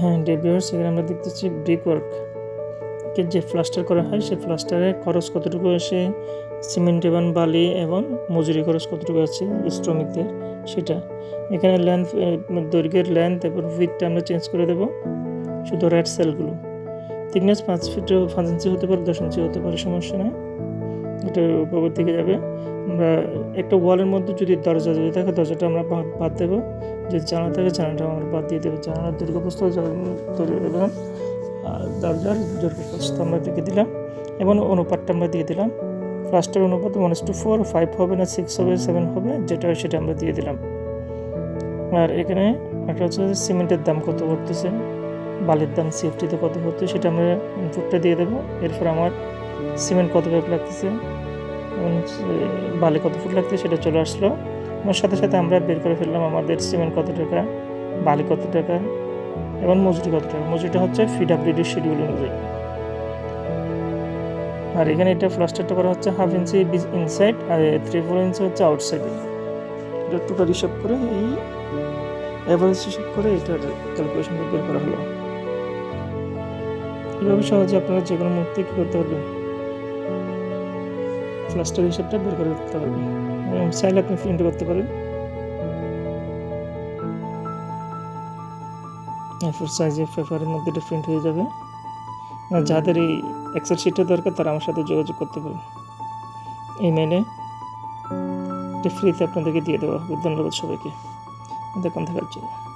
হ্যাঁ ডেভিওর্স এখানে আমরা দেখতেছি ব্রিক ওয়ার্ক কে যে প্লাস্টার করা হয় সেই প্লাস্টারে খরচ কতটুকু আসে? সিমেন্ট এবং বালি এবং মজুরি খরচ কতটুকু আছে? শ্রমিকদের, সেটা। এখানে লেন্থ দৈর্ঘ্যের লেন্থ এবং উইথটা আমরা চেঞ্জ করে দেবো, শুধু রেড সেলগুলো থিকনেস পাঁচ ফিট পাঁচ ইঞ্চি হতে পারে, দশ ইঞ্চি হতে পারে, সমস্যা নেই। এটা উপর দিকে যাবে। আমরা একটা ওয়ালের মধ্যে যদি দরজা যদি থাকে, দরজাটা আমরা বাদ দেবো। যদি জানা থাকে জানাটা আমরা বাদ দিয়ে দেবো। জানালার দেবেন। আর দরজার দীর্ঘপ্রস্থ আমরা দিকে দিলাম। এবং অনুপাতটা আমরা দিয়ে দিলাম। ফার্স্টের অনুপাত ওয়ান টু ফোর ফাইভ হবে না সিক্স হবে সেভেন হবে, যেটা সেটা আমরা দিয়ে দিলাম। আর এখানে একটা হচ্ছে সিমেন্টের দাম কত পড়তেছে? বালির দাম সিএফটিতে কত পড়ছে সেটা আমরা ইনপুটটা দিয়ে দেবো। এরপর আমার সিমেন্ট কত ব্যাগ লাগতেছে? বালি কত ফুট লাগতেছে সেটা চলে আসলো। এবং সাথে সাথে আমরা বের করে ফেললাম আমাদের সিমেন্ট কত টাকা, বালি কত টাকা এবং মজুরি কত টাকা। মজুরিটা হচ্ছে ফিডাব্লিউডি শিডিউল অনুযায়ী। আর এখানে এটা প্লাস্টারটা করা হচ্ছে হাফ ইঞ্চি ইনসাইড আর থ্রি ফোর ইঞ্চি হচ্ছে আউটসাইডে এটা টোটাল হিসাব করে এই অ্যাভারেজ হিসাব করে এটার ক্যালকুলেশনটা বের করা হলো। এভাবে সহজে আপনারা যে কোনো মুহূর্তে কী করতে পারবেন? প্লাস্টার হিসাবটা বের করে করতে পারবেন। চাইলে আপনি প্রিন্ট করতে পারেন। এরপর সাইজে পেপারের মধ্যে এটা প্রিন্ট হয়ে যাবে। যাদের এই এক্সেল শিটটা দরকার, তারা আমার সাথে যোগাযোগ করতে পারেন। এই মেলে এটা ফ্রিতে আপনাদেরকে দিয়ে দেওয়া হবে। ধন্যবাদ সবাইকে। দেখুন থাকার জন্য।